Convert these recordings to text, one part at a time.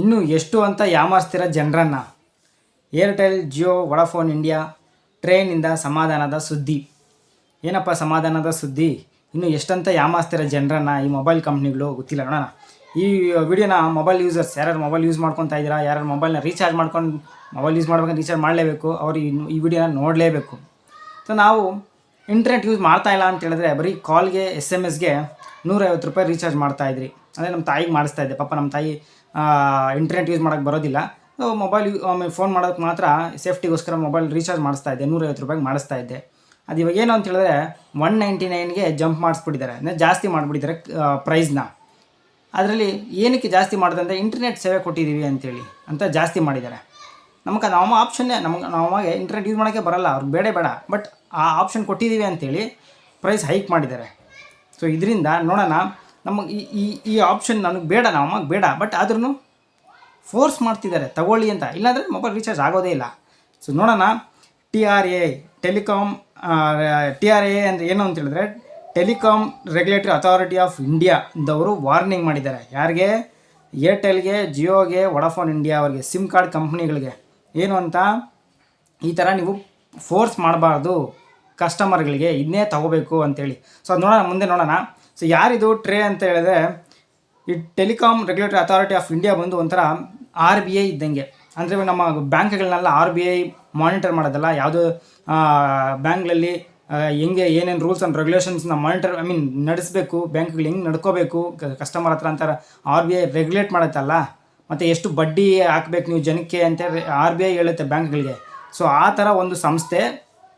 ಇನ್ನು ಎಷ್ಟು ಅಂತ ಯಾಮಾರಿಸ್ತಿರ ಜನರನ್ನು. ಏರ್ಟೆಲ್ ಜಿಯೋ ವಡಾಫೋನ್ ಇಂಡಿಯಾ ಟ್ರೈನಿಂದ ಸಮಾಧಾನದ ಸುದ್ದಿ. ಏನಪ್ಪ ಸಮಾಧಾನದ ಸುದ್ದಿ? ಇನ್ನು ಎಷ್ಟಂತ ಯಾಮಾಸ್ತಿರ ಜನರನ್ನು ಈ ಮೊಬೈಲ್ ಕಂಪ್ನಿಗಳು ಗೊತ್ತಿಲ್ಲ ನೋಡೋಣ. ಈ ವಿಡಿಯೋನ ಮೊಬೈಲ್ ಯೂಸರ್ಸ್ ಯಾರ್ಯಾರು ಮೊಬೈಲ್ ಯೂಸ್ ಮಾಡ್ಕೊತಾ ಇದ್ದೀರಾ? ಯಾರ್ಯಾರು ಮೊಬೈಲ್ನ ರೀಚಾರ್ಜ್ ಮಾಡ್ಕೊಂಡು ಮೊಬೈಲ್ ಯೂಸ್ ಮಾಡ್ಬೇಕಂದ್ರೆ ರೀಚಾರ್ಜ್ ಮಾಡಲೇಬೇಕು. ಅವರು ಇನ್ನು ಈ ವಿಡಿಯೋನ ನೋಡಲೇಬೇಕು. ಸೊ ನಾವು ಇಂಟರ್ನೆಟ್ ಯೂಸ್ ಮಾಡ್ತಾ ಇಲ್ಲ ಅಂತ ಹೇಳಿದ್ರೆ ಬರೀ ಕಾಲ್ಗೆ ಎಸ್ ಎಂ ಎಸ್ಗೆ ನೂರೈವತ್ತು ರೂಪಾಯಿ ರೀಚಾರ್ಜ್ ಮಾಡ್ತಾಯಿದ್ರಿ ಅಂದರೆ ನಮ್ಮ ತಾಯಿಗೆ ಮಾಡಿಸ್ತಾ ಇದ್ದೆ. ಪಾಪ ನಮ್ಮ ತಾಯಿ ಇಂಟರ್ನೆಟ್ ಯೂಸ್ ಮಾಡೋಕ್ಕೆ ಬರೋದಿಲ್ಲ. ಮೊಬೈಲ್ ಆಮೇಲೆ ಫೋನ್ ಮಾಡೋಕ್ಕೆ ಮಾತ್ರ ಸೇಫ್ಟಿಗೋಸ್ಕರ ಮೊಬೈಲ್ ರೀಚಾರ್ಜ್ ಮಾಡಿಸ್ತಾ ಇದ್ದೆ. ನೂರೈವತ್ತು ರೂಪಾಯಿಗೆ ಮಾಡಿಸ್ತಾ ಇದ್ದೆ. ಅದು ಇವಾಗ ಏನು ಅಂತ ಹೇಳಿದ್ರೆ ಒನ್ ನೈಂಟಿ ನೈನ್ಗೆ ಜಂಪ್ ಮಾಡಿಸ್ಬಿಟ್ಟಿದ್ದಾರೆ. ಅಂದರೆ ಜಾಸ್ತಿ ಮಾಡಿಬಿಟ್ಟಿದ್ದಾರೆ ಪ್ರೈಸ್ನ ಅದರಲ್ಲಿ ಏನಕ್ಕೆ ಜಾಸ್ತಿ ಮಾಡಿದೆ ಇಂಟರ್ನೆಟ್ ಸೇವೆ ಕೊಟ್ಟಿದ್ದೀವಿ ಅಂತೇಳಿ ಅಂತ ಜಾಸ್ತಿ ಮಾಡಿದ್ದಾರೆ. ನಮಗೆ ನಮ್ಮ ಆಪ್ಷನ್ನೇ ನಮಗೆ ನಮಗೆ ಇಂಟರ್ನೆಟ್ ಯೂಸ್ ಮಾಡೋಕ್ಕೆ ಬರಲ್ಲ. ಅವ್ರಿಗೆ ಬೇಡ ಬೇಡ. ಬಟ್ ಆ ಆಪ್ಷನ್ ಕೊಟ್ಟಿದ್ದೀವಿ ಅಂತೇಳಿ ಪ್ರೈಸ್ ಹೈಕ್ ಮಾಡಿದ್ದಾರೆ. ಸೊ ಇದರಿಂದ ನೋಡೋಣ ನಮಗೆ ಈ ಈ ಈ ಆಪ್ಷನ್ ನನಗೆ ಬೇಡ ನಮಗೆ ಬೇಡ. ಬಟ್ ಆದ್ರೂ ಫೋರ್ಸ್ ಮಾಡ್ತಿದ್ದಾರೆ, ತಗೊಳ್ಳಿ ಅಂತ. ಇಲ್ಲಾಂದರೆ ಮೊಬೈಲ್ ರೀಚಾರ್ಜ್ ಆಗೋದೇ ಇಲ್ಲ. ಸೊ ನೋಡೋಣ. T R A telecom T R A ಅಂದರೆ ಏನು ಅಂತ ಹೇಳಿದ್ರೆ telecom regulatory authority of India ದವರು warning ಮಾಡಿದ್ದಾರೆ. ಯಾರಿಗೆ? ಏರ್ಟೆಲ್ಗೆ ಜಿಯೋಗೆ ವಡಾಫೋನ್ ಇಂಡಿಯಾ ಅವರಿಗೆ ಸಿಮ್ ಕಾರ್ಡ್ ಕಂಪ್ನಿಗಳಿಗೆ ಏನು ಅಂತ? ಈ ಥರ ನೀವು ಫೋರ್ಸ್ ಮಾಡಬಾರ್ದು. ಕಸ್ಟಮರ್ಗಳಿಗೆ ಇದನ್ನೇ ತಗೋಬೇಕು ಅಂತೇಳಿ. ಸೊ ಅದು ನೋಡೋಣ, ಮುಂದೆ ನೋಡೋಣ. ಸೊ ಯಾರಿದು? ಟ್ರೇ ಅಂತ ಹೇಳಿದ್ರೆ, ಈ telecom regulatory authority of India ಬಂದು ಒಂಥರ ಆರ್ ಬಿ ಐ ಇದ್ದಂಗೆ. ಅಂದರೆ ನಮ್ಮ ಬ್ಯಾಂಕ್ಗಳನ್ನೆಲ್ಲ ಆರ್ ಬಿ ಐ ಮಾನಿಟರ್ ಮಾಡೋದಲ್ಲ, ಯಾವುದು ಬ್ಯಾಂಕ್ಗಳಲ್ಲಿ ಹೆಂಗೆ ಏನೇನು ರೂಲ್ಸ್ ಆ್ಯಂಡ್ ರೆಗ್ಯುಲೇಷನ್ಸ್ನ ಮಾನಿಟರ್ ಐ ಮೀನ್ ನಡೆಸಬೇಕು, ಬ್ಯಾಂಕ್ಗಳು ಹೆಂಗೆ ನಡ್ಕೋಬೇಕು ಕಸ್ಟಮರ್ ಹತ್ರ ಅಂತಾರೆ ಆರ್ ಬಿ ಐ ರೆಗ್ಯುಲೇಟ್ ಮಾಡುತ್ತಲ್ಲ, ಮತ್ತು ಎಷ್ಟು ಬಡ್ಡಿ ಹಾಕಬೇಕು ನೀವು ಜನಕ್ಕೆ ಅಂತ ಆರ್ ಬಿ ಐ ಹೇಳುತ್ತೆ ಬ್ಯಾಂಕ್ಗಳಿಗೆ. ಸೊ ಆ ಥರ ಒಂದು ಸಂಸ್ಥೆ,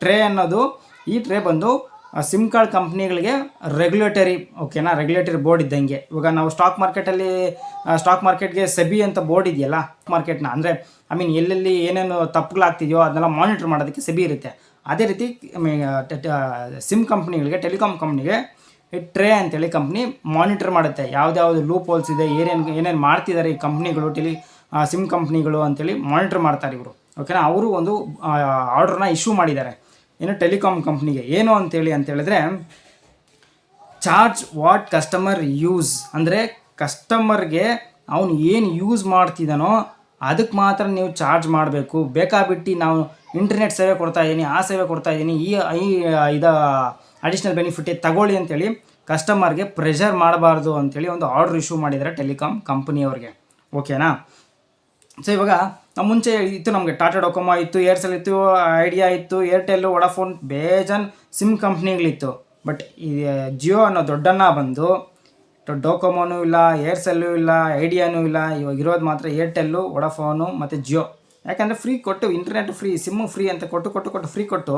ಟ್ರೇ ಅನ್ನೋದು, ಈ ಟ್ರೇ ಬಂದು ಸಿಮ್ ಕಾರ್ಡ್ ಕಂಪ್ನಿಗಳಿಗೆ ರೆಗ್ಯುಲೇಟರಿ ಓಕೆನಾ ರೆಗ್ಯುಲೇಟರಿ ಬೋರ್ಡ್ ಇದ್ದಂಗೆ. ಇವಾಗ ನಾವು ಸ್ಟಾಕ್ ಮಾರ್ಕೆಟಲ್ಲಿ ಸ್ಟಾಕ್ ಮಾರ್ಕೆಟ್ಗೆ ಸೆಬಿ ಅಂತ ಬೋರ್ಡ್ ಇದೆಯಲ್ಲ ಮಾರ್ಕೆಟ್ನ ಅಂದರೆ ಐ ಮೀನ್ ಎಲ್ಲೆಲ್ಲಿ ಏನೇನು ತಪ್ಪುಗಳಾಗ್ತಿದೆಯೋ ಅದನ್ನೆಲ್ಲ ಮಾನಿಟರ್ ಮಾಡೋದಕ್ಕೆ ಸೆಬಿ ಇರುತ್ತೆ. ಅದೇ ರೀತಿ ಸಿಮ್ ಕಂಪ್ನಿಗಳಿಗೆ ಟೆಲಿಕಾಮ್ ಕಂಪ್ನಿಗೆ ಟ್ರೇ ಅಂತೇಳಿ ಕಂಪ್ನಿ ಮಾನಿಟರ್ ಮಾಡುತ್ತೆ. ಯಾವ್ದಾವ್ದು ಲೂಪ್ ಹೋಲ್ಸ್ ಇದೆ, ಏನೇನು ಏನೇನು ಮಾಡ್ತಿದ್ದಾರೆ ಈ ಕಂಪ್ನಿಗಳು ಟೆಲಿ ಸಿಮ್ ಕಂಪ್ನಿಗಳು ಅಂತೇಳಿ ಮಾನಿಟರ್ ಮಾಡ್ತಾರೆ ಇವರು. ಓಕೆನಾ ಅವರು ಒಂದು ಆರ್ಡ್ರನ್ನ ಇಶ್ಯೂ ಮಾಡಿದ್ದಾರೆ. ಏನು ಟೆಲಿಕಾಮ್ ಕಂಪ್ನಿಗೆ ಏನು ಅಂತೇಳಿ ಅಂತ ಹೇಳಿದ್ರೆ, ಚಾರ್ಜ್ ವಾಟ್ ಕಸ್ಟಮರ್ ಯೂಸ್. ಅಂದರೆ ಕಸ್ಟಮರ್ಗೆ ಅವನು ಏನು ಯೂಸ್ ಮಾಡ್ತಿದ್ದಾನೋ ಅದಕ್ಕೆ ಮಾತ್ರ ನೀವು ಚಾರ್ಜ್ ಮಾಡಬೇಕು. ಬೇಕಾಬಿಟ್ಟು ನಾವು ಇಂಟರ್ನೆಟ್ ಸೇವೆ ಕೊಡ್ತಾ ಇದ್ದೀನಿ ಆ ಸೇವೆ ಕೊಡ್ತಾ ಇದ್ದೀನಿ ಈ ಈ ಇದು ಅಡಿಷ್ನಲ್ ಬೆನಿಫಿಟ್ ತಗೊಳ್ಳಿ ಅಂತೇಳಿ ಕಸ್ಟಮರ್ಗೆ ಪ್ರೆಷರ್ ಮಾಡಬಾರ್ದು ಅಂತೇಳಿ ಒಂದು ಆರ್ಡ್ರ್ ಇಶ್ಯೂ ಮಾಡಿದ್ದಾರೆ ಟೆಲಿಕಾಮ್ ಕಂಪ್ನಿಯವ್ರಿಗೆ. ಓಕೆನಾ ಸೊ ಇವಾಗ ನಮ್ಮ ಮುಂಚೆ ಇತ್ತು ನಮಗೆ ಟಾಟಾ ಡೊಕೊಮೊ ಇತ್ತು, ಏರ್ಸೆಲ್ ಇತ್ತು, ಐಡಿಯಾ ಇತ್ತು ಏರ್ಟೆಲ್ಲು ವಡಾಫೋನ್, ಬೇಜಾನ್ ಸಿಮ್ ಕಂಪ್ನಿಗಳಿತ್ತು. ಬಟ್ ಈ ಜಿಯೋ ಅನ್ನೋ ದೊಡ್ಡನ್ನ ಬಂದು ಡೊಕೊಮೊನೂ ಇಲ್ಲ, ಏರ್ಸೆಲ್ಲೂ ಇಲ್ಲ, ಐಡಿಯಾನೂ ಇಲ್ಲ, ಇವಾಗ ಇರೋದು ಮಾತ್ರ ಏರ್ಟೆಲ್ಲು, ವಡಾಫೋನು ಮತ್ತು ಜಿಯೋ. ಯಾಕಂದರೆ ಫ್ರೀ ಕೊಟ್ಟು, ಇಂಟರ್ನೆಟ್ ಫ್ರೀ, ಸಿಮ್ಮು ಫ್ರೀ ಅಂತ ಕೊಟ್ಟು ಕೊಟ್ಟು ಕೊಟ್ಟು ಫ್ರೀ ಕೊಟ್ಟು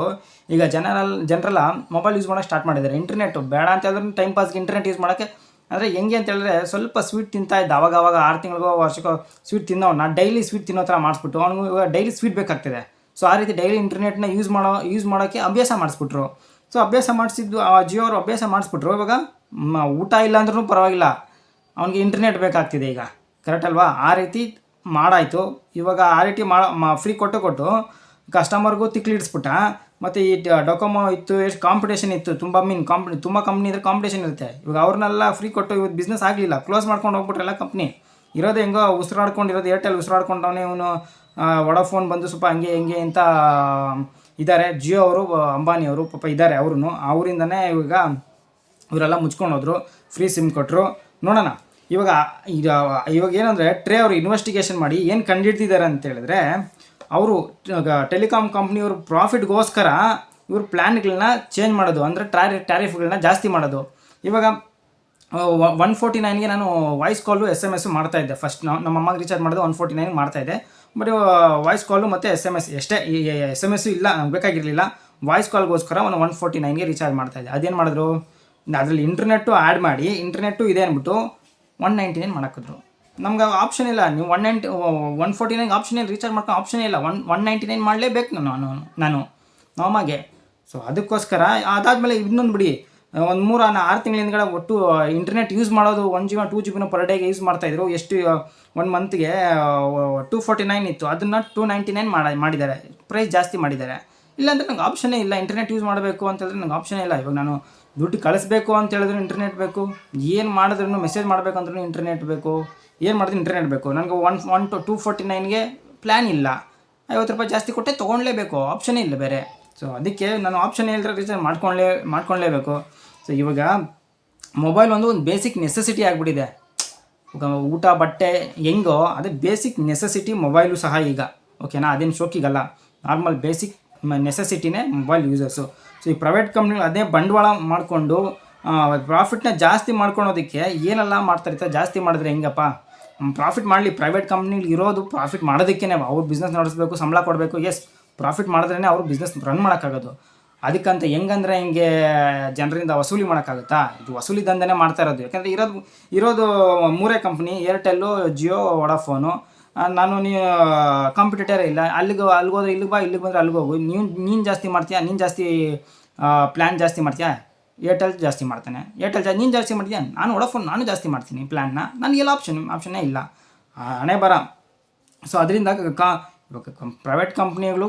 ಈಗ ಜನರಲ್, ಜನರಲ್ಲ ಮೊಬೈಲ್ ಯೂಸ್ ಮಾಡೋಕ್ಕೆ ಸ್ಟಾರ್ಟ್ ಮಾಡಿದ್ದಾರೆ. ಇಂಟರ್ನೆಟ್ ಬೇಡ ಅಂತ ಹೇಳಿದ್ರೆ ಟೈಮ್ ಪಾಸ್ಗೆ ಇಂಟರ್ನೆಟ್ ಯೂಸ್ ಮಾಡೋಕ್ಕೆ ಅಂದರೆ ಹೆಂಗೆ ಅಂತ ಹೇಳಿದ್ರೆ ಸ್ವಲ್ಪ ಸ್ವೀಟ್ ತಿಂತಾ ಇದ್ದ. ಅವಾಗ ಅವಾಗ ಆರು ತಿಂಗಳಿಗೋ ವರ್ಷಕ್ಕೋ ಸ್ವೀಟ್ ತಿನ್ನೋ ನಾನು ಡೈಲಿ ಸ್ವೀಟ್ ತಿನ್ನೋ ಥರ ಮಾಡಿಸ್ಬಿಟ್ಟು, ಅವ್ನಿಗೆ ಇವಾಗ ಡೈಲಿ ಸ್ವೀಟ್ ಬೇಕಾಗ್ತದೆ. ಸೊ ಆ ರೀತಿ ಡೈಲಿ ಇಂಟರ್ನೆಟ್ನ ಯೂಸ್ ಮಾಡೋ ಯೂಸ್ ಮಾಡೋಕ್ಕೆ ಅಭ್ಯಾಸ ಮಾಡಿಸ್ಬಿಟ್ರು. ಸೊ ಅಭ್ಯಾಸ ಮಾಡಿಸಿದ್ದು, ಆ ಜಿಯೋ ಅವರು ಅಭ್ಯಾಸ ಮಾಡಿಸ್ಬಿಟ್ರು. ಇವಾಗ ಊಟ ಇಲ್ಲ ಅಂದ್ರೂ ಪರವಾಗಿಲ್ಲ. ಅವ್ನಿಗೆ ಇಂಟರ್ನೆಟ್ ಬೇಕಾಗ್ತಿದೆ ಈಗ. ಕರೆಕ್ಟ್ ಅಲ್ವಾ? ಆ ರೀತಿ ಮಾಡಾಯಿತು. ಇವಾಗ ಆ ರೀತಿ ಮಾ ಫ್ರೀ ಕೊಟ್ಟು ಕೊಟ್ಟು ಕಸ್ಟಮರ್ಗೂ ತಿಕ್ಲಿಡಿಸ್ಬಿಟ್ಟ. ಮತ್ತು ಈ ಡೊಕೊಮೊ ಇತ್ತು, ಎಷ್ಟು ಕಾಂಪಿಟೇಷನ್ ಇತ್ತು, ತುಂಬ ಮೀನ್ ಕಾಂಪಿ ತುಂಬ ಕಂಪ್ನಿ ಇದ್ರೆ ಕಾಂಪಿಟೇಷನ್ ಇರುತ್ತೆ. ಇವಾಗ ಅವ್ರನ್ನೆಲ್ಲ ಫ್ರೀ ಕೊಟ್ಟು ಇವತ್ತು ಬಿಸ್ನೆಸ್ ಆಗಲಿಲ್ಲ. ಕ್ಲೋಸ್ ಮಾಡ್ಕೊಂಡು ಹೋಗ್ಬಿಟ್ರಲ್ಲ ಕಂಪ್ನಿ ಇರೋದು ಹೆಂಗೋ ಉಸಿರಾಡ್ಕೊಂಡಿರೋದು ಏರ್ಟೆಲ್ ಉಸಿರಾಡ್ಕೊಂಡವನೇ ಇವನು ವಡಾಫೋನ್ ಬಂದು ಸ್ವಲ್ಪ ಹಂಗೆ ಹಿಂಗೆ ಅಂತ ಇದ್ದಾರೆ ಜಿಯೋ ಅವರು ಅಂಬಾನಿ ಅವರು ಪಾಪ ಇದ್ದಾರೆ ಅವ್ರೂ ಅವರಿಂದನೇ ಇವಾಗ ಇವರೆಲ್ಲ ಮುಚ್ಕೊಂಡು ಹೋದ್ರು. ಫ್ರೀ ಸಿಮ್ ಕೊಟ್ಟರು ನೋಡೋಣ. ಇವಾಗ, ಈಗ, ಇವಾಗ ಏನಂದರೆ ಟ್ರೇ ಅವರು ಇನ್ವೆಸ್ಟಿಗೇಷನ್ ಮಾಡಿ ಏನು ಕಂಡಿಡ್ತಿದ್ದಾರೆ ಅಂತ ಹೇಳಿದ್ರೆ ಅವರು ಟೆಲಿಕಾಮ್ ಕಂಪ್ನಿಯವರು ಪ್ರಾಫಿಟ್ಗೋಸ್ಕರ ಇವರು ಪ್ಲ್ಯಾನ್ಗಳನ್ನ ಚೇಂಜ್ ಮಾಡೋದು, ಅಂದರೆ ಟ್ಯಾರಿ ಟ್ಯಾರಿಫ್ಗಳನ್ನ ಜಾಸ್ತಿ ಮಾಡೋದು. ಇವಾಗ ಒನ್ ಫೋರ್ಟಿ ನೈನ್ಗೆ ನಾನು voice call S M S ಮಾಡ್ತಾ ಇದ್ದೆ. ಫಸ್ಟ್ ನಾವು ನಮ್ಮ ಅಮ್ಮಗೆ ರೀಚಾರ್ಜ್ ಮಾಡೋದು ಒನ್ ಫೋರ್ಟಿ ನೈನ್ ಮಾಡ್ತಾ ಇದ್ದೆ. ಬಟ್ ವಾಯ್ಸ್ ಕಾಲು ಮತ್ತು ಎಸ್ ಎಂ ಎಸ್ ಎಷ್ಟೇ ಎಸ್ ಎಂ ಎಸ್ಸು ಇಲ್ಲ ಬೇಕಾಗಿರಲಿಲ್ಲ. ವಾಯ್ಸ್ ಕಾಲ್ಗೋಸ್ಕರ ಒಂದು ಒನ್ ಫೋರ್ಟಿ ನೈನ್ಗೆ ರೀಚಾರ್ಜ್ ಮಾಡ್ತಾ ಇದ್ದೆ. ಅದೇನು ಮಾಡಿದ್ರು? ಅದರಲ್ಲಿ ಇಂಟರ್ನೆಟ್ಟು ಆ್ಯಡ್ ಮಾಡಿ ಇಂಟರ್ನೆಟ್ಟು ಇದೆ ಅಂದ್ಬಿಟ್ಟು ಒನ್ ನೈಂಟಿ ನೈನ್ ಮಾಡಾಕಿದ್ರು ನಮ್ಗೆ ಆಪ್ಷನ್ ಇಲ್ಲ. ನೀವು one ninety one forty nine option ಇಲ್ಲ. ರೀಚಾರ್ಜ್ ಮಾಡ್ಕೊಂಡು ಆಪ್ಷನ್ ಇಲ್ಲ. ಒನ್ ಒನ್ ನೈಂಟಿ ನೈನ್ ಮಾಡಲೇಬೇಕು ನಾನು ನಾನು ನಾಮಾಗೆ ಸೊ ಅದಕ್ಕೋಸ್ಕರ ಅದಾದಮೇಲೆ ಇನ್ನೊಂದು ಬಿಡಿ. ಒಂದು ಮೂರು ಆರು ತಿಂಗಳ ಹಿಂದ್ಗಡೆ ಒಟ್ಟು ಇಂಟರ್ನೆಟ್ ಯೂಸ್ ಮಾಡೋದು one G B two G ಬಿನ per ಡೇಗೆ ಯೂಸ್ ಮಾಡ್ತಾಯಿದ್ರು ಎಷ್ಟು ಒನ್ ಮಂತ್ಗೆ ಟೂ ಫೋರ್ಟಿ ನೈನ್ ಇತ್ತು. ಅದನ್ನು ಟೂ ನೈಂಟಿ ನೈನ್ ಮಾಡಿ, ಮಾಡಿದ್ದಾರೆ. ಪ್ರೈಸ್ ಜಾಸ್ತಿ ಮಾಡಿದ್ದಾರೆ. ಇಲ್ಲಾಂದರೆ ನಂಗೆ ಆಪ್ಷನೇ ಇಲ್ಲ. ಇಂಟರ್ನೆಟ್ ಯೂಸ್ ಮಾಡಬೇಕು ಅಂತಂದರೆ ನಂಗೆ ಆಪ್ಷನೇ ಇಲ್ಲ. ಇವಾಗ ನಾನು ದುಡ್ಡು ಕಳಿಸ್ಬೇಕು ಅಂತ ಹೇಳಿದ್ರು ಇಂಟರ್ನೆಟ್ ಬೇಕು. ಏನು ಮಾಡಿದ್ರು ಮೆಸೇಜ್ ಮಾಡಬೇಕಂದ್ರೂ ಇಂಟರ್ನೆಟ್ ಬೇಕು. ಏನು ಮಾಡಿದ್ರು ಇಂಟರ್ನೆಟ್ ಬೇಕು. ನನಗೆ one one two two forty ನೈನ್ಗೆ plan ಇಲ್ಲ. ಐವತ್ತು ರೂಪಾಯಿ ಜಾಸ್ತಿ ಕೊಟ್ಟೆ ತೊಗೊಳ್ಲೇಬೇಕು ಆಪ್ಷನೇ ಇಲ್ಲ ಬೇರೆ. ಸೊ ಅದಕ್ಕೆ ನಾನು ಆಪ್ಷನ್ ಹೇಳಿದ್ರೆ ರೀಚಾರ್ಜ್ ಮಾಡ್ಕೊಳ್ಳೇ ಮಾಡ್ಕೊಳ್ಳೇಬೇಕು ಸೊ ಇವಾಗ ಮೊಬೈಲ್ ಒಂದು ಒಂದು ಬೇಸಿಕ್ ನೆಸೆಸಿಟಿ ಆಗಿಬಿಟ್ಟಿದೆ. ಊಟ, ಬಟ್ಟೆ ಹೆಂಗೋ, ಅದೇ ಬೇಸಿಕ್ ನೆಸೆಸಿಟಿ ಮೊಬೈಲು ಸಹ ಈಗ. ಓಕೆನಾ ಅದೇನು ಶೋಕಿಗಲ್ಲ. ನಾರ್ಮಲ್ ಬೇಸಿಕ್ ನೆಸೆಸಿಟಿನೇ ಮೊಬೈಲ್ ಯೂಸರ್ಸು ಸೊ ಈ ಪ್ರೈವೇಟ್ ಕಂಪ್ನಿಗಳು ಅದೇ ಬಂಡವಾಳ ಮಾಡಿಕೊಂಡು ಪ್ರಾಫಿಟ್ನ ಜಾಸ್ತಿ ಮಾಡ್ಕೊಳೋದಕ್ಕೆ ಏನೆಲ್ಲ ಮಾಡ್ತಾರೆ ಜಾಸ್ತಿ ಮಾಡಿದ್ರೆ ಹೆಂಗಪ್ಪ? ಪ್ರಾಫಿಟ್ ಮಾಡಲಿ ಪ್ರೈವೇಟ್ ಕಂಪ್ನಿಗಳು ಇರೋದು ಪ್ರಾಫಿಟ್ ಮಾಡೋದಕ್ಕೇ ಅವ್ರು ಬಿಸ್ನೆಸ್ ನಡೆಸಬೇಕು, ಸಂಬಳ ಕೊಡಬೇಕು. ಎಸ್ ಪ್ರಾಫಿಟ್ ಮಾಡಿದ್ರೇ ಅವ್ರು ಬಿಸ್ನೆಸ್ ರನ್ ಮಾಡೋಕ್ಕಾಗೋದು. ಅದಕ್ಕಂತ ಹೆಂಗಂದ್ರೆ ಹಿಂಗೆ ಜನರಿಂದ ವಸೂಲಿ ಮಾಡೋಕ್ಕಾಗುತ್ತಾ? ಇದು ವಸೂಲಿ ದಂಧೆನೇ ಮಾಡ್ತಾ ಇರೋದು. ಯಾಕಂದರೆ ಇರೋದು ಇರೋದು ಮೂರೇ ಕಂಪ್ನಿ ಏರ್ಟೆಲ್ಲು ಜಿಯೋ ವಡಾಫೋನು ನಾನು ನೀ ಕಾಂಪಿಟೇಟರ್ ಇಲ್ಲ. ಅಲ್ಲಿಗೆ ಅಲ್ಲಿಗೆ ಹೋದ್ರೆ ಇಲ್ಲಿಗೆ ಬಾ, ಇಲ್ಲಿಗೆ ಬಂದರೆ ಅಲ್ಲಿಗೆ ಹೋಗು. ನೀನು ನೀನು ಜಾಸ್ತಿ ಮಾಡ್ತೀಯಾ? ನೀನು ಜಾಸ್ತಿ ಪ್ಲ್ಯಾನ್ ಜಾಸ್ತಿ ಮಾಡ್ತೀಯಾ? ಏರ್ಟೆಲ್ ಜಾಸ್ತಿ ಮಾಡ್ತಾನೆ. ಏರ್ಟೆಲ್ ಜಾ, ನೀನು ಜಾಸ್ತಿ ಮಾಡ್ತೀಯಾ? ನಾನು ಒಡಫೋನ್ ನಾನು ಜಾಸ್ತಿ ಮಾಡ್ತೀನಿ ಪ್ಲ್ಯಾನ್ನ ನನಗೆಲ್ಲ ಆಪ್ಷನ್ ಆಪ್ಷನ್ನೇ ಇಲ್ಲ. ಹಣೆ ಬರ. ಸೊ ಅದರಿಂದ ಕಾ ಇವಾಗ ಪ್ರೈವೇಟ್ ಕಂಪ್ನಿಗಳು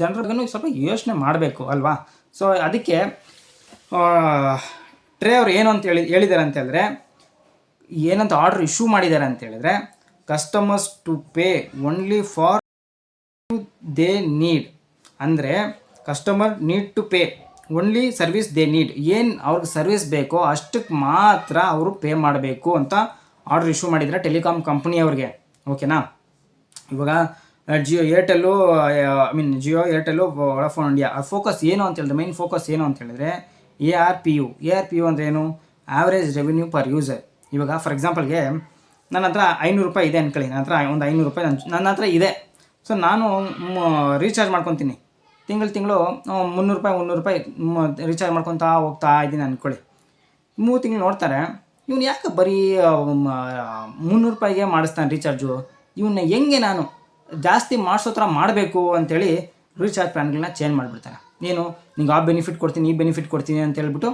ಜನರಿಗೂ ಸ್ವಲ್ಪ ಯೋಚನೆ ಮಾಡಬೇಕು, ಅಲ್ವಾ? ಸೊ ಅದಕ್ಕೆ ಟ್ರೇ ಅವ್ರು ಏನು ಅಂತ ಹೇಳಿ ಹೇಳಿದ್ದಾರೆ ಅಂತೇಳಿದ್ರೆ ಏನಂತ ಆರ್ಡ್ರ್ ಇಶ್ಯೂ ಮಾಡಿದ್ದಾರೆ ಅಂತ ಹೇಳಿದ್ರೆ customers to pay only for they need ಅಂದರೆ customer need to pay only service they need ಏನು ಅವ್ರಿಗೆ ಸರ್ವಿಸ್ ಬೇಕೋ ಅಷ್ಟಕ್ಕೆ ಮಾತ್ರ ಅವರು ಪೇ ಮಾಡಬೇಕು ಅಂತ ಆರ್ಡ್ರ್ ಇಶ್ಯೂ ಮಾಡಿದರೆ ಟೆಲಿಕಾಮ್ ಕಂಪ್ನಿಯವ್ರಿಗೆ ಓಕೆನಾ ಇವಾಗ Jio Airtel I mean Jio Airtel Vodafone India ಆ ಫೋಕಸ್ ಏನು ಅಂತ ಹೇಳಿದ್ರೆ ಮೈನ್ ಫೋಕಸ್ ಏನು ಅಂತ ಹೇಳಿದ್ರೆ A R P U A R P U ಅಂದರೆ ಏನು? ಆವ್ರೇಜ್ ರೆವಿನ್ಯೂ ಪರ್ ಯೂಸರ್ ಇವಾಗ ಫಾರ್ ಎಕ್ಸಾಂಪಲ್ಗೆ ನನ್ನ ಹತ್ರ ಐನೂರು ರೂಪಾಯಿ ಇದೆ ಅನ್ಕೊಳ್ಳಿ. ನನ್ನ ಹತ್ರ ಒಂದು ಐನೂರು ರೂಪಾಯಿ ನನ್ನ ನನ್ನ ಹತ್ರ ಇದೆ. ಸೊ ನಾನು ರೀಚಾರ್ಜ್ ಮಾಡ್ಕೊತೀನಿ. ತಿಂಗಳು ತಿಂಗಳು ಮುನ್ನೂರು ರೂಪಾಯಿ ಮುನ್ನೂರು ರೂಪಾಯಿ ರೀಚಾರ್ಜ್ ಮಾಡ್ಕೊತಾ ಹೋಗ್ತಾ ಇದ್ದೀನಿ ಅಂದ್ಕೊಳ್ಳಿ ಮೂರು ತಿಂಗಳು ನೋಡ್ತಾರೆ, ಇವನು ಯಾಕೆ ಬರೀ ಮುನ್ನೂರು ರೂಪಾಯಿಗೆ ಮಾಡಿಸ್ತಾನೆ ರೀಚಾರ್ಜು ಇವನ್ನ ಹೆಂಗೆ ನಾನು ಜಾಸ್ತಿ ಮಾಡಿಸೋ ಥರ ಮಾಡಬೇಕು ಅಂಥೇಳಿ ರೀಚಾರ್ಜ್ ಪ್ಲ್ಯಾನ್ಗಳನ್ನ ಚೇಂಜ್ ಮಾಡಿಬಿಡ್ತಾರೆ ಏನು, ನಿಂಗೆ ಆ ಬೆನಿಫಿಟ್ ಕೊಡ್ತೀನಿ, ಈ ಬೆನಿಫಿಟ್ ಕೊಡ್ತೀನಿ ಅಂತ ಹೇಳ್ಬಿಟ್ಟು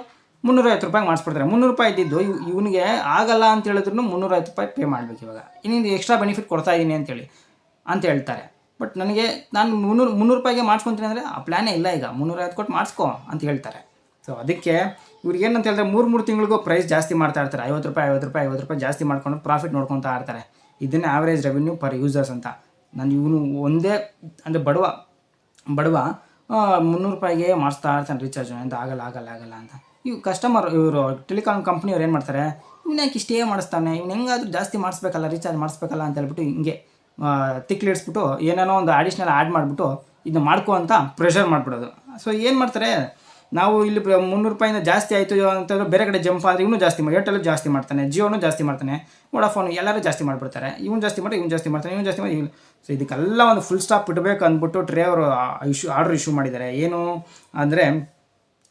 ಮುನ್ನೂರೈವತ್ತು ರೂಪಾಯಿ ಮಾಡಿಸ್ಬಿಡ್ತಾರೆ. ಮುನ್ನೂರು ರೂಪಾಯಿ ಇದ್ದಿದ್ದು ಇವ್, ಇವನಿಗೆ ಆಗಲ್ಲ ಅಂತ ಹೇಳಿದ್ರು ಮುನ್ನೂರೈವತ್ತು ರೂಪಾಯಿ ಪೇ ಮಾಡಬೇಕು ಇವಾಗ ಇನ್ನೊಂದು ಎಕ್ಸ್ಟ್ರಾ ಬೆನಿಫಿಟ್ ಕೊಡ್ತಾ ಇದ್ದೀನಿ ಅಂತೇಳಿ ಅಂತ ಹೇಳ್ತಾರೆ. ಬಟ್ ನನಗೆ ನಾನು ಮುನ್ನೂರು ಮುನ್ನೂರು ರೂಪಾಯಿಗೆ ಮಾಡಿಸ್ಕೊತೀನಿ ಅಂದರೆ ಆ ಪ್ಲ್ಯಾನೇ ಇಲ್ಲ ಈಗ. ಮುನ್ನೂರೈವತ್ತು ಕೊಟ್ಟು ಮಾಡಿಸ್ಕೊ ಅಂತ ಹೇಳ್ತಾರೆ. ಸೊ ಅದಕ್ಕೆ ಇವ್ರಿಗೆ ಏನಂತ ಹೇಳಿದ್ರೆ ಮೂರು ಮೂರು ತಿಂಗಳಿಗೂ ಪ್ರೈಸ್ ಜಾಸ್ತಿ ಮಾಡ್ತಾ ಇರ್ತಾರೆ. ಐವತ್ತು ರೂಪಾಯಿ ಐವತ್ತು ರೂಪಾಯಿ ಐವತ್ತು ರೂಪಾಯಿ ಜಾಸ್ತಿ ಮಾಡ್ಕೊಂಡು ಪ್ರಾಫಿಟ್ ನೋಡ್ಕೊತಾ ಇರ್ತಾರೆ. ಇದನ್ನೇ ಆವ್ರೇಜ್ ರೆವಿನ್ಯೂ ಪರ್ ಯೂಸರ್ಸ್ ಅಂತ. ನಾನು ಇವನು ಒಂದೇ, ಅಂದರೆ ಬಡವ ಬಡವ ಮುನ್ನೂರು ರೂಪಾಯಿಗೆ ಮಾಡಿಸ್ತಾ ಇರ್ತಾನೆ ರೀಚಾರ್ಜ್ ಅಂತ ಆಗಲ್ಲ ಆಗಲ್ಲ ಆಗಲ್ಲ ಅಂತ. ಇವು ಕಸ್ಟಮರ್ ಇವರು ಟೆಲಿಕಾಮ್ ಕಂಪ್ನಿಯವ್ರು ಏನು ಮಾಡ್ತಾರೆ? ಇವನ್ನ ಯಾಕೆ ಇಷ್ಟೇ ಮಾಡಿಸ್ತಾನೆ? ಇವ್ನು ಹೆಂಗಾದ್ರೂ ಜಾಸ್ತಿ ಮಾಡಿಸ್ಬೇಕಲ್ಲ ರೀಚಾರ್ಜ್ ಮಾಡಿಸ್ಬೇಕಲ್ಲ ಅಂತ ಹೇಳ್ಬಿಟ್ಟು ಹಿಂಗೆ ತಿಕ್ಲಿಡ್ಸ್ಬಿಟ್ಟು ಏನೇನೋ ಒಂದು ಅಡಿಷ್ನಲ್ ಆ್ಯಡ್ ಮಾಡಿಬಿಟ್ಟು ಇದನ್ನ ಮಾಡ್ಕೊ ಅಂತ ಪ್ರೆಷರ್ ಮಾಡಿಬಿಡೋದು. ಸೊ ಏನು ಮಾಡ್ತಾರೆ? ನಾವು ಇಲ್ಲಿ ಮುನ್ನೂರು ರೂಪಾಯಿಂದ ಜಾಸ್ತಿ ಆಯಿತು ಅಂತಂದ್ರೆ ಬೇರೆ ಕಡೆ ಜಂಪ್ ಆದರೆ ಇವನು ಜಾಸ್ತಿ ಮಾಡಿ ಏರ್ಟೆಲ್ ಜಾಸ್ತಿ ಮಾಡ್ತಾನೆ ಜಿಯೋನು ಜಾಸ್ತಿ ಮಾಡ್ತಾನೆ ವೋಡಾಫೋನ್ ಎಲ್ಲರೂ ಜಾಸ್ತಿ ಮಾಡಿಬಿಡ್ತಾರೆ, ಇವನು ಜಾಸ್ತಿ ಮಾಡಿ ಇವ್ನು ಜಾಸ್ತಿ ಮಾಡ್ತಾನೆ, ಇವನು ಜಾಸ್ತಿ ಮಾಡಿ ಇವ್ನು ಸೊ ಇದಕ್ಕೆಲ್ಲ ಒಂದು ಫುಲ್ ಸ್ಟಾಪ್ ಇಡಬೇಕು ಅಂದ್ಬಿಟ್ಟು ಟ್ರೇ ಇಶ್ಯೂ ಆರ್ಡ್ರ್ ಇಶ್ಯೂ ಮಾಡಿದ್ದಾರೆ. ಏನು ಅಂದರೆ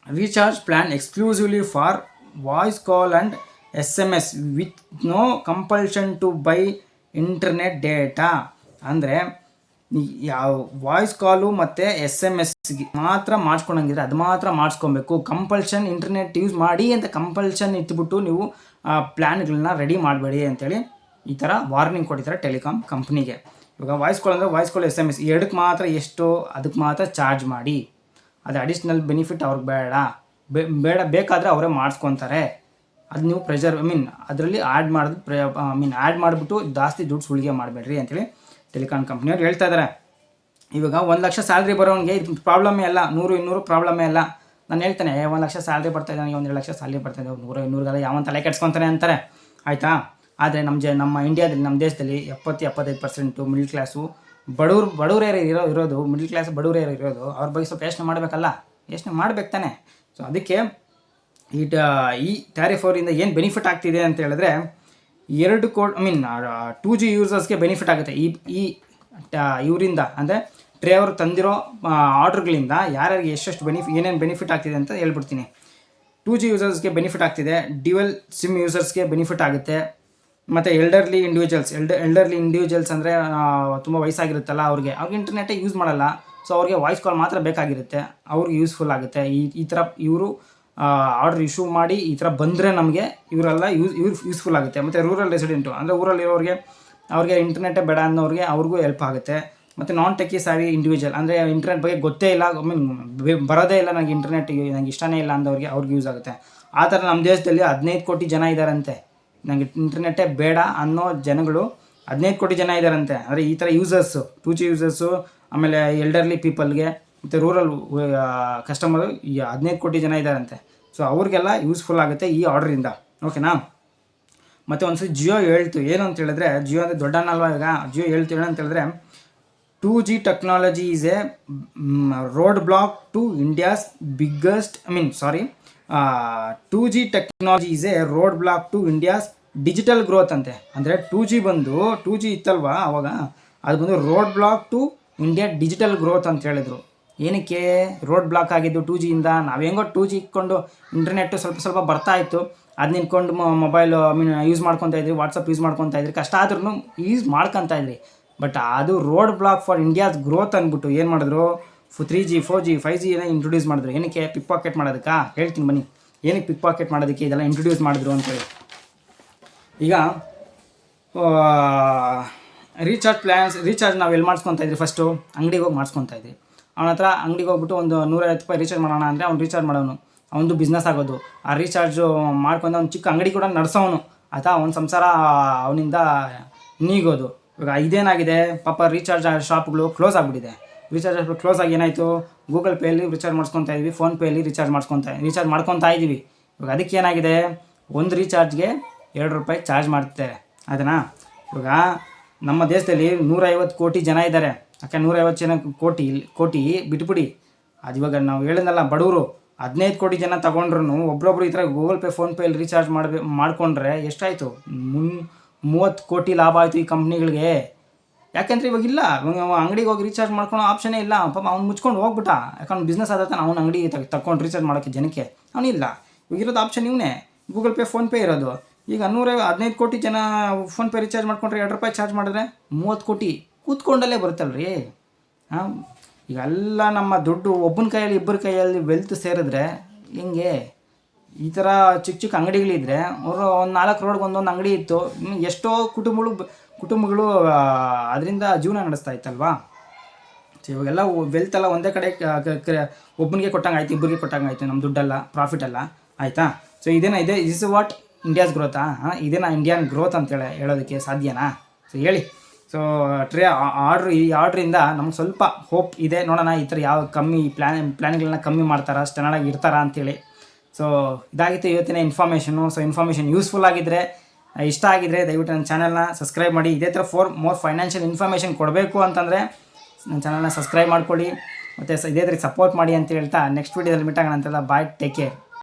recharge plan exclusively for voice call and S M S with no compulsion to buy internet data ಅಂದರೆ ಯಾವ ವಾಯ್ಸ್ ಕಾಲು ಮತ್ತು ಎಸ್ ಎಂ ಎಸ್ಗೆ ಮಾತ್ರ ಮಾಡ್ಸ್ಕೊಳಂಗಿದ್ರೆ ಅದು ಮಾತ್ರ ಮಾಡಿಸ್ಕೊಬೇಕು. ಕಂಪಲ್ಷನ್ ಇಂಟರ್ನೆಟ್ ಯೂಸ್ ಮಾಡಿ ಅಂತ ಕಂಪಲ್ಷನ್ ಇಟ್ಬಿಟ್ಟು ನೀವು ಪ್ಲ್ಯಾನ್ಗಳನ್ನ ರೆಡಿ ಮಾಡಬೇಡಿ ಅಂತೇಳಿ ಈ ಥರ ವಾರ್ನಿಂಗ್ ಕೊಟ್ಟಿದ್ದಾರೆ ಟೆಲಿಕಾಮ್ ಕಂಪ್ನಿಗೆ ಇವಾಗ ವಾಯ್ಸ್ ಕಾಲ್ ಅಂದರೆ voice call S M S ಎರಡಕ್ಕೆ ಮಾತ್ರ ಎಷ್ಟು ಅದಕ್ಕೆ ಮಾತ್ರ ಚಾರ್ಜ್ ಮಾಡಿ. ಅದು ಅಡಿಷ್ನಲ್ ಬೆನಿಫಿಟ್ ಅವ್ರಿಗೆ ಬೇಡ. ಬೇಡ, ಬೇಕಾದರೆ ಅವರೇ ಮಾಡಿಸ್ಕೊತಾರೆ. ಅದು ನೀವು ಪ್ರೆಷರ್ ಐ ಮೀನ್ ಅದರಲ್ಲಿ ಆ್ಯಡ್ ಮಾಡೋದು ಪ್ರ ಐ ಮೀನ್ ಆ್ಯಡ್ ಮಾಡಿಬಿಟ್ಟು ಜಾಸ್ತಿ ದುಡ್ಡು ಸುಳಿಗೆ ಮಾಡಬೇಡ್ರಿ ಅಂತೇಳಿ ಟೆಲಿಕಾನ್ ಕಂಪ್ನಿಯವ್ರು ಹೇಳ್ತಾ ಇದ್ದಾರೆ ಇವಾಗ ಒಂದು ಲಕ್ಷ ಸ್ಯಾಲ್ರಿ ಬರೋನಿಗೆ ಇದು ಪ್ರಾಬ್ಲಮೇ ಅಲ್ಲ, ನೂರು, ಇನ್ನೂರು ಪ್ರಾಬ್ಲಮೇ ಅಲ್ಲ. ನಾನು ಹೇಳ್ತೇನೆ ಒಂದು ಲಕ್ಷ ಸ್ಯಾಲ್ರಿ ಬರ್ತಾ ಇದ್ದಾನೆ ಒಂದು ಎರಡು ಲಕ್ಷ ಸ್ಯಾಲ್ರಿ ಬರ್ತಾ ಇದೆ ನೂರು, ಇನ್ನೂರಿಗೆಲ್ಲ ಯಾವ ತಲೆ ಕೆಡ್ಸ್ಕೊತಾನೆ ಅಂತಾರೆ. ಆಯಿತಾ? ಆದರೆ ನಮ್ಮ ಜ, ನಮ್ಮ ಇಂಡಿಯಾದಲ್ಲಿ ನಮ್ಮ ದೇಶದಲ್ಲಿ ಎಪ್ಪತ್ತು, ಎಪ್ಪತ್ತೈದು ಪರ್ಸೆಂಟು ಮಿಡ್ಲ್ ಕ್ಲಾಸು ಬಡವ್ರು ಯಾರು ಇರೋ, ಇರೋದು ಮಿಡ್ಲ್ ಕ್ಲಾಸ್ ಬಡವ್ರೇ ಇರೋದು, ಅವ್ರ ಬಗ್ಗೆ ಸ್ವಲ್ಪ ಯೋಚನೆ ಮಾಡಬೇಕಲ್ಲ? ಯೋಚನೆ ಮಾಡ್ಬೇಕು ತಾನೆ. ಸೊ ಅದಕ್ಕೆ ಈ ಈ ಟ್ಯಾರಿಫ್ ಅವರಿಂದ ಏನು ಬೆನಿಫಿಟ್ ಆಗ್ತಿದೆ ಅಂತ ಹೇಳಿದ್ರೆ, ಎರಡು ಕೋಟ್ ಐ ಮೀನ್ ಟೂ ಜಿ ಯೂಸರ್ಸ್ಗೆ ಬೆನಿಫಿಟ್ ಆಗುತ್ತೆ. ಈ ಈ ಇವರಿಂದ, ಅಂದರೆ ಡ್ರೈವರ್ ತಂದಿರೋ ಆರ್ಡ್ರ್ಗಳಿಂದ ಯಾರ್ಯಾರಿಗೆ ಎಷ್ಟೆಷ್ಟು ಬೆನಿಫಿ ಏನೇನು ಬೆನಿಫಿಟ್ ಆಗ್ತಿದೆ ಅಂತ ಹೇಳ್ಬಿಡ್ತೀನಿ. ಟೂ ಜಿ ಯೂಸರ್ಸ್ಗೆ ಬೆನಿಫಿಟ್ ಆಗ್ತಿದೆ ಡ್ಯುವೆಲ್ ಸಿಮ್ ಯೂಸರ್ಸ್ಗೆ ಬೆನಿಫಿಟ್ ಆಗುತ್ತೆ. ಮತ್ತು elderly individuals eld elderly individuals ಅಂದರೆ ತುಂಬ ವಯಸ್ಸಾಗಿರುತ್ತಲ್ಲ ಅವ್ರಿಗೆ. ಅವ್ರಿಗೆ ಇಂಟರ್ನೆಟ್ಟೇ ಯೂಸ್ ಮಾಡಲ್ಲ. ಸೊ ಅವ್ರಿಗೆ ವಾಯ್ಸ್ ಕಾಲ್ ಮಾತ್ರ ಬೇಕಾಗಿರುತ್ತೆ. ಅವ್ರಿಗೆ ಯೂಸ್ಫುಲ್ ಆಗುತ್ತೆ. ಈ ಈ ಥರ ಇವರು ಆರ್ಡರ್ ಇಶ್ಯೂ ಮಾಡಿ ಈ ಥರ ಬಂದರೆ ನಮಗೆ ಇವರೆಲ್ಲ ಯೂಸ್ ಯೂಸ್ ಯೂಸ್ಫುಲ್ ಆಗುತ್ತೆ. ಮತ್ತು ರೂರಲ್ ರೆಸಿಡೆಂಟು ಅಂದರೆ ಊರಲ್ಲಿರೋರಿಗೆ ಅವ್ರಿಗೆ ಇಂಟರ್ನೆಟ್ಟೇ ಬೇಡ ಅನ್ನೋರಿಗೆ ಅವ್ರಿಗೂ ಹೆಲ್ಪ್ ಆಗುತ್ತೆ. ಮತ್ತು ನಾನ್ ಟೆಕ್ಕಿ ಸಾವಿ ಇಂಡಿವಿಜುವಲ್ ಅಂದರೆ ಇಂಟರ್ನೆಟ್ ಬಗ್ಗೆ ಗೊತ್ತೇ ಇಲ್ಲ. ಮೀನ್ ಬರೋದೇ ಇಲ್ಲ ನನಗೆ ಇಂಟರ್ನೆಟ್ ನನಗೆ ಇಷ್ಟನೇ ಇಲ್ಲ ಅಂದವ್ರಿಗೆ ಅವ್ರಿಗೆ ಯೂಸ್ ಆಗುತ್ತೆ. ಆ ಥರ ನಮ್ಮ ದೇಶದಲ್ಲಿ ಹದಿನೈದು ಕೋಟಿ ಜನ ಇದ್ದಾರಂತೆ ನನಗೆ ಇಂಟರ್ನೆಟ್ಟೇ ಬೇಡ ಅನ್ನೋ ಜನಗಳು ಹದಿನೈದು ಕೋಟಿ ಜನ ಇದ್ದಾರಂತೆ ಅಂದರೆ ಈ ಥರ ಯೂಸರ್ಸು ಟೂ ಜಿ ಯೂಸರ್ಸು ಆಮೇಲೆ ಎಲ್ಡರ್ಲಿ ಪೀಪಲ್ಗೆ ಮತ್ತು ರೂರಲ್ ಕಸ್ಟಮರು ಈ ಹದಿನೈದು ಕೋಟಿ ಜನ ಇದ್ದಾರಂತೆ ಸೊ ಅವ್ರಿಗೆಲ್ಲ ಯೂಸ್ಫುಲ್ ಆಗುತ್ತೆ ಈ ಆರ್ಡ್ರಿಂದ ಓಕೆನಾ ಮತ್ತು ಒಂದ್ಸರಿ ಜಿಯೋ ಹೇಳ್ತು. ಏನು ಅಂತ ಹೇಳಿದ್ರೆ, ಜಿಯೋ ಅಂದರೆ ದೊಡ್ಡ ಅಲ್ವಾ ಈಗ ಜಿಯೋ ಹೇಳ್ತು ಏನು ಅಂತ ಹೇಳಿದ್ರೆ two G technology is a roadblock to India's biggest I mean sorry two G technology is a roadblock to India's digital growth ಅಂತೆ. ಅಂದರೆ ಟೂ ಜಿ ಬಂದು ಟೂ ಜಿ ಇತ್ತಲ್ವಾ ಅವಾಗ? ಅದು ಬಂದು roadblock to India digital growth ಅಂತ ಹೇಳಿದರು. ಏನಕ್ಕೆ? ರೋಡ್ ಬ್ಲಾಕ್ ಆಗಿದ್ದು ಟೂ ಜಿಯಿಂದ ನಾವು ಹೆಂಗೋ ಟೂ ಜಿ ಇಟ್ಕೊಂಡು ಇಂಟರ್ನೆಟ್ಟು ಸ್ವಲ್ಪ ಸ್ವಲ್ಪ ಬರ್ತಾ ಇತ್ತು. ಅದು ನಿಂತ್ಕೊಂಡು ಮೊಬೈಲು ಐ ಮೀನ್ ಯೂಸ್ ಮಾಡ್ಕೊತಾ ವಾಟ್ಸಪ್ ಯೂಸ್ ಮಾಡ್ಕೊತಾ ಕಷ್ಟ ಆದ್ರೂ ಯೂಸ್ ಮಾಡ್ಕೊತಾ ಇದ್ರಿ. ಬಟ್ ಅದು road block for India's growth ಅಂದ್ಬಿಟ್ಟು ಏನು ಮಾಡಿದ್ರು? ಫು three G four G five G ಏನೋ ಇಂಟ್ರೊಡ್ಯೂಸ್ ಮಾಡಿದ್ರು. ಏನಕ್ಕೆ? ಪಿಕ್ ಪಾಕೆಟ್ ಮಾಡೋದಕ್ಕಾ? ಹೇಳ್ತೀನಿ ಬನ್ನಿ. ಏನಕ್ಕೆ ಪಿಕ್ ಪಾಕೆಟ್ ಮಾಡೋದಕ್ಕೆ ಇದೆಲ್ಲ ಇಂಟ್ರೊಡ್ಯೂಸ್ ಮಾಡಿದ್ರು ಅಂತೇಳಿ ಈಗ ರೀಚಾರ್ಜ್ ಪ್ಲ್ಯಾನ್ಸ್ ರೀಚಾರ್ಜ್ ನಾವು ಎಲ್ಲಿ ಮಾಡ್ಸ್ಕೊತಾ ಇದ್ರಿ ಫಸ್ಟು ಅಂಗಡಿಗೆ ಹೋಗಿ ಮಾಡ್ಸ್ಕೊತಾ ಇದ್ವಿ ಅವನ ಹತ್ರ ಅಂಗಡಿಗೆ ಹೋಗ್ಬಿಟ್ಟು ಒಂದು ನೂರೈವತ್ತು ರೂಪಾಯಿ ರೀಚಾರ್ಜ್ ಮಾಡೋಣ ಅಂದರೆ ಅವ್ನು ರೀಚಾರ್ಜ್ ಮಾಡೋನು. ಅವನದು ಬಿಸ್ನೆಸ್ ಆಗೋದು. ಆ ರೀಚಾರ್ಜು ಮಾಡ್ಕೊಂಡು ಅವ್ನು ಚಿಕ್ಕ ಅಂಗಡಿ ಕೂಡ ನಡೆಸೋನು. ಆಯ್ತಾ? ಅವ್ನ ಸಂಸಾರ ಅವನಿಂದ ನೀಗೋದು. ಇವಾಗ ಇದೇನಾಗಿದೆ? ಪಾಪ ರೀಚಾರ್ಜ್ ಶಾಪ್ಗಳು ಕ್ಲೋಸ್ ಆಗಿಬಿಟ್ಟಿದೆ. ರೀಚಾರ್ಜ್ ಶಾಪ್ ಕ್ಲೋಸ್ ಆಗಿ ಏನಾಯಿತು? ಗೂಗಲ್ ಪೇಯಲ್ಲಿ ರೀಚಾರ್ಜ್ ಮಾಡ್ಸ್ಕೊತಾ ಇದ್ವಿ ಫೋನ್ಪೇಯಲ್ಲಿ ರೀಚಾರ್ಜ್ ಮಾಡಿಸ್ಕೊತಾ ರೀಚಾರ್ಜ್ ಮಾಡ್ಕೊತಾ ಇದ್ದೀವಿ. ಇವಾಗ ಅದಕ್ಕೆ ಏನಾಗಿದೆ? ಒಂದು ರೀಚಾರ್ಜ್ಗೆ ಎರಡು ರೂಪಾಯಿ ಚಾರ್ಜ್ ಮಾಡ್ತಾರೆ ಅದನ್ನ ಇವಾಗ ನಮ್ಮ ದೇಶದಲ್ಲಿ ನೂರೈವತ್ತು ಕೋಟಿ ಜನ ಇದ್ದಾರೆ. ಯಾಕೆ ನೂರೈವತ್ತು ಜನ ಕೋಟಿ ಕೋಟಿ ಬಿಟ್ಬಿಡಿ. ಅದು ಇವಾಗ ನಾವು ಹೇಳಿದ್ನಲ್ಲ, ಬಡವರು ಹದಿನೈದು ಕೋಟಿ ಜನ ತಗೊಂಡ್ರು ಒಬ್ರೊಬ್ರು ಈ ಥರ ಗೂಗಲ್ ಪೇ ಫೋನ್ಪೇಲಿ ರೀಚಾರ್ಜ್ ಮಾಡಬೇಕು ಮಾಡಿಕೊಂಡ್ರೆ ಎಷ್ಟಾಯಿತು? ಮುನ್ ಮೂವತ್ತು ಕೋಟಿ ಲಾಭ ಆಯಿತು ಈ ಕಂಪ್ನಿಗಳಿಗೆ. ಯಾಕೆಂದ್ರೆ ಇವಾಗ ಇಲ್ಲ. ಅಂಗಡಿಗೆ ಹೋಗಿ ರೀಚಾರ್ಜ್ ಮಾಡ್ಕೊಳೋ ಆಪ್ಷನೇ ಇಲ್ಲ. ಪಾಪ ಅವ್ನು ಮುಚ್ಕೊಂಡು ಹೋಗ್ಬಿಟ್ಟ. ಯಾಕಂದ್ರೆ ಬಿಸ್ನೆಸ್ ಆದ ತಾನೆ ಅವ್ನು ಅಂಗಡಿ ತಗೊಂಡು ರೀಚಾರ್ಜ್ ಮಾಡೋಕ್ಕೆ ಜನಕ್ಕೆ ಅವನಿಲ್ಲ. ಇವಾಗಿರೋದು ಆಪ್ಷನ್ ಇವನೇ. ಗೂಗಲ್ ಪೇ ಫೋನ್ಪೇ ಇರೋದು. ಈಗ ನೂರ ಹದಿನೈದು ಕೋಟಿ ಜನ ಫೋನ್ಪೇ ರೀಚಾರ್ಜ್ ಮಾಡ್ಕೊಂಡ್ರೆ ಎರಡು ರೂಪಾಯಿ ಚಾರ್ಜ್ ಮಾಡಿದ್ರೆ ಮೂವತ್ತು ಕೋಟಿ ಕೂತ್ಕೊಂಡಲ್ಲೇ ಬರುತ್ತಲ್ರಿ. ಹಾಂ, ಈಗ ಎಲ್ಲ ನಮ್ಮ ದುಡ್ಡು ಒಬ್ಬನ ಕೈಯಲ್ಲಿ ಇಬ್ಬರ ಕೈಯಲ್ಲಿ ವೆಲ್ತ್ ಸೇರಿದ್ರೆ ಹಿಂಗೆ? ಈ ಥರ ಚಿಕ್ಕ ಚಿಕ್ಕ ಅಂಗಡಿಗಳಿದ್ರೆ ಅವರು ಒಂದು ನಾಲ್ಕು ರೋಡ್ಗೆ ಒಂದೊಂದು ಅಂಗಡಿ ಇತ್ತು ಎಷ್ಟೋ ಕುಟುಂಬಗಳು ಕುಟುಂಬಗಳು ಅದರಿಂದ ಜೀವನ ನಡೆಸ್ತಾ ಇತ್ತಲ್ವಾ? ಇವಾಗೆಲ್ಲ ವೆಲ್ತ್ ಎಲ್ಲ ಒಂದೇ ಕಡೆ ಒಬ್ಬನಿಗೆ ಕೊಟ್ಟಂಗೆ ಆಯ್ತು, ಇಬ್ಬರಿಗೆ ಕೊಟ್ಟಂಗೆ ಆಯ್ತು ನಮ್ಮ ದುಡ್ಡೆಲ್ಲ ಪ್ರಾಫಿಟ್ ಅಲ್ಲ ಆಯಿತಾ? ಸೊ ಇದೇನ ಇದೆ ಇಸ್ ವಾಟ್ ಇಂಡಿಯಾಸ್ ಗ್ರೋತಾ ಹಾಂ ಇದೇನಾ ಇಂಡಿಯನ್ ಗ್ರೋತ್ ಅಂತೇಳಿ ಹೇಳೋದಕ್ಕೆ ಸಾಧ್ಯನಾ? ಸೊ ಹೇಳಿ. ಸೊ ಟ್ರೇ ಆರ್ಡ್ರ್, ಈ ಆರ್ಡ್ರಿಂದ ನಮ್ಗೆ ಸ್ವಲ್ಪ ಹೋಪ್ ಇದೆ. ನೋಡೋಣ, ಈ ಥರ ಯಾವ ಕಮ್ಮಿ ಪ್ಲ್ಯಾನ್ ಪ್ಲ್ಯಾನ್ಗಳನ್ನ ಕಮ್ಮಿ ಮಾಡ್ತಾರಾ ಚೆನ್ನಾಗಿ ಇರ್ತಾರಾ ಅಂತೇಳಿ ಸೊ ಇದಾಗಿತ್ತು ಇವತ್ತಿನ ಇನ್ಫಾರ್ಮೇಷನು ಸೊ ಇನ್ಫಾರ್ಮೇಷನ್ ಯೂಸ್ಫುಲ್ ಆಗಿದ್ದರೆ ಇಷ್ಟ ಆಗಿದ್ದರೆ ದಯವಿಟ್ಟು ನನ್ನ ಚಾನಲ್ನ ಸಬ್ಸ್ಕ್ರೈಬ್ ಮಾಡಿ. ಇದೇ ಥರ ಫೋರ್ ಮೋರ್ ಫೈನಾನ್ಷಿಯಲ್ ಇನ್ಫಾರ್ಮೇಷನ್ ಕೊಡಬೇಕು ಅಂತಂದರೆ, ನನ್ನ ಚಾನಲ್ನ ಸಬ್ಸ್ಕ್ರೈಬ್ ಮಾಡ್ಕೊಳ್ಳಿ. ಮತ್ತು ಇದೇ ಥರ ಸಪೋರ್ಟ್ ಮಾಡಿ ಅಂತ ಹೇಳ್ತಾ ನೆಕ್ಸ್ಟ್ ವೀಡಿಯೋದಲ್ಲಿ ಮೀಟ್ ಆಗೋಣ ಅಂತೆಲ್ಲ ಬಾಯ್ ಟೇಕ್ ಕೇರ್